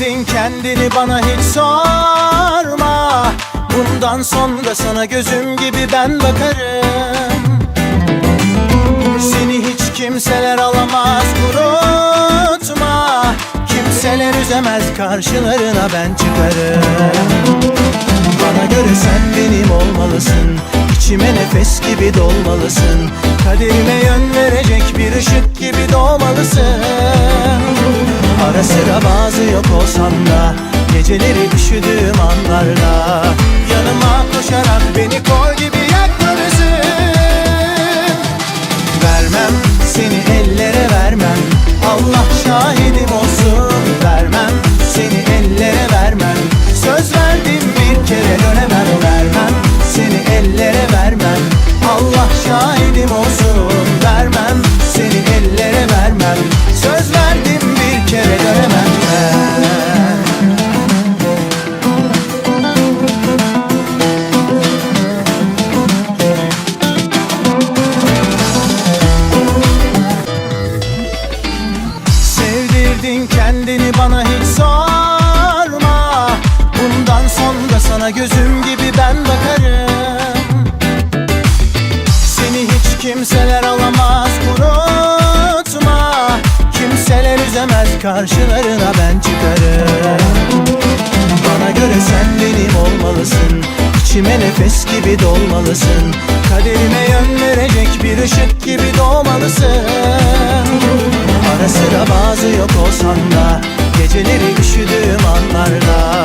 Sevdirdin kendini bana hiç sorma. Bundan sonra sana gözüm gibi ben bakarım. Seni hiç kimseler alamaz unutma. Kimseler üzemez karşılarına ben çıkarım. Bana göre sen benim olmalısın. İçime nefes gibi dolmalısın. Kaderime yön verecek bir ışık gibi doğmalısın Ara sıra bazı yok olsam da Geceleri üşüdüğüm anlarda Yanıma koşarak beni kol gibi yakmalısın Vermem seni ellere vermem Allah şahidim olsun. Vermem seni ellere vermem Söz verdim bir kere dönemem. Vermem seni ellere vermem Allah şahidim olsun Sevdirdin kendini bana hiç sorma. Bundan sonra sana gözüm gibi ben bakarım. Seni hiç kimseler alamaz unutma. Kimseler üzemez karşılarına ben çıkarım. Bana göre sen benim olmalısın. İçime nefes gibi dolmalısın. Kaderime yön verecek bir ışık gibi doğmalısın olsan da Geceleri üşüdüğüm anlarda